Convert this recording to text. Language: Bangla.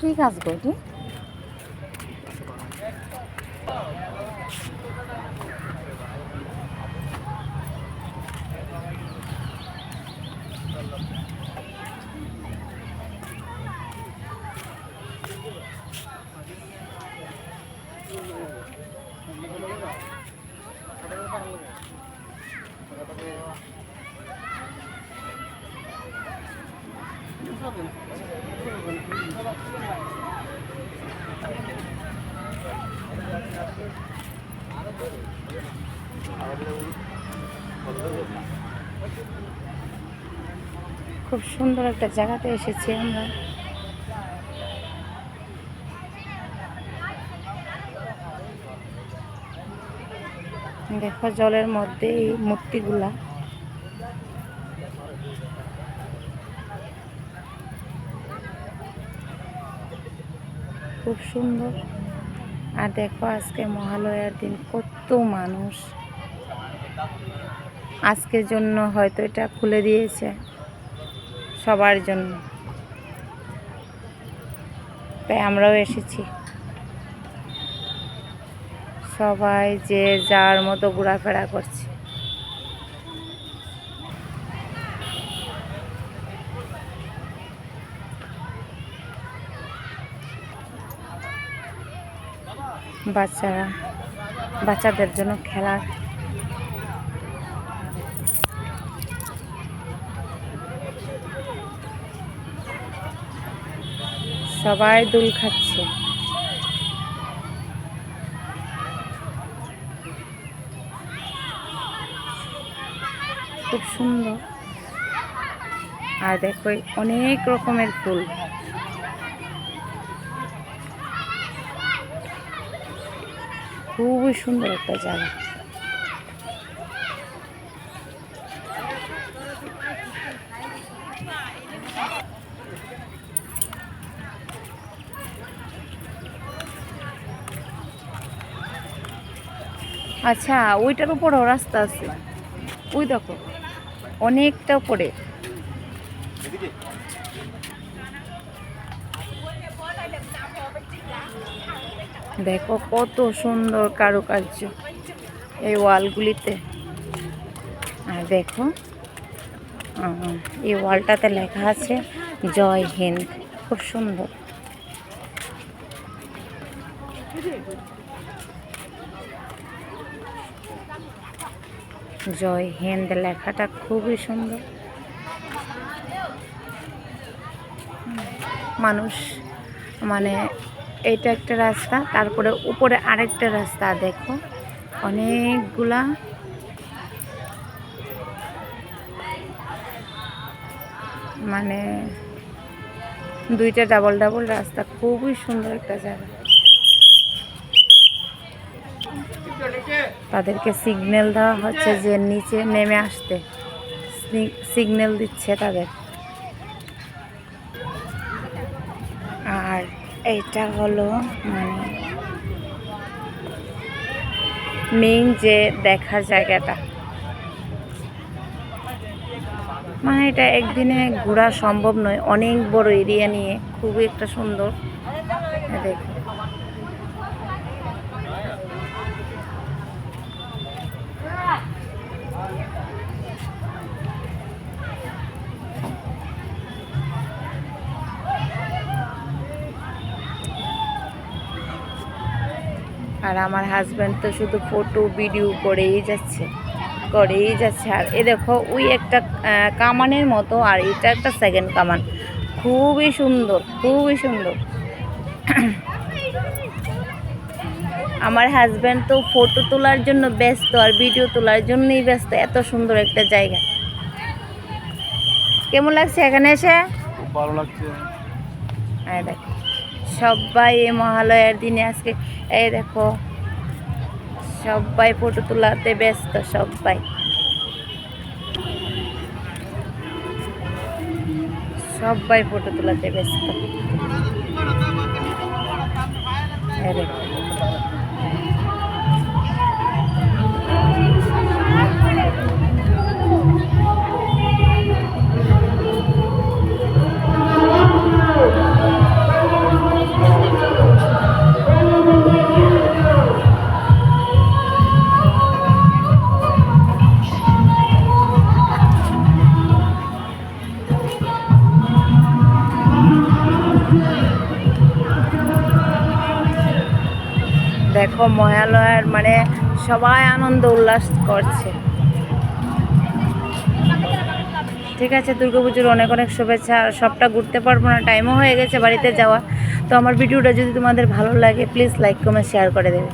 কি কাজ গো এটি খুব সুন্দর একটা জায়গাতে এসেছি আমরা। দেখো জলের মধ্যে এই মূর্তিগুলা। খুব সুন্দর। আর দেখো আজকে মহালয়ার দিন, কত মানুষ। আজকের জন্য হয়তো এটা খুলে দিয়েছে সবার জন্য। তাই আমরাও এসেছি। সবাই যে যার মতো ঘোরাফেরা করছে। বাচ্চারা বাচ্চাদের জন্য খেলার সবাই দুল খাচ্ছে। খুব সুন্দর। আর দেখো অনেক রকমের ফুল। খুবই সুন্দর একটা জায়গা। আচ্ছা ওইটার উপরেও রাস্তা আছে। ওই দেখো অনেকটা উপরে। দেখো কত সুন্দর কারুকার্য এই ওয়ালগুলিতে। আর দেখো এই ওয়ালটাতে লেখা আছে, জয় হিন্দ। খুব সুন্দর। জয় হিন্দ লেখাটা খুবই সুন্দর। মানুষ মানে এইটা একটা রাস্তা, তারপরে উপরে আরেকটা রাস্তা, দেখো। অনেকগুলা মানে দুইটা ডাবল ডাবল রাস্তা, খুবই সুন্দর একটা জায়গা। তাদেরকে সিগন্যাল দেওয়া হচ্ছে যে নিচে নেমে আসতে। সিগন্যাল দিচ্ছে তাদের। এইটা হলো মানে মেইন যে দেখার জায়গাটা। মানে এটা একদিনে ঘোরা সম্ভব নয়, অনেক বড় এরিয়া নিয়ে, খুবই একটা সুন্দর। দেখো। আর আমার হাজব্যান্ড তো শুধু ফটো ভিডিও করেই যাচ্ছে করেই যাচ্ছে। আর এ দেখো ওই একটা কামানের মতো আর এটা একটা সেকেন্ড কামান। খুবই সুন্দর খুবই সুন্দর। আমার হাজব্যান্ড তো ফটো তোলার জন্য ব্যস্ত আর ভিডিও তোলার জন্যই ব্যস্ত। এত সুন্দর একটা জায়গা। কেমন লাগছে এখানে এসে? ভালো লাগছে। এই দেখো। সবাই এই মহালয়ার দিনে আজকে, এই দেখো, সবাই ফটো তোলাতে ব্যস্ত, সবাই। সবাই ফটো তোলাতে ব্যস্ত। দেখো মহালয়ার মানে সবাই আনন্দ উল্লাস করছে। ঠিক আছে দুর্গাপুজোর অনেক অনেক শুভেচ্ছা। আর সবটা ঘুরতে পারব না টাইমও হয়ে গেছে বাড়িতে যাওয়া তো আমার ভিডিওটা যদি তোমাদের ভালো লাগে প্লিজ লাইক কমেন্ট শেয়ার করে দেবে।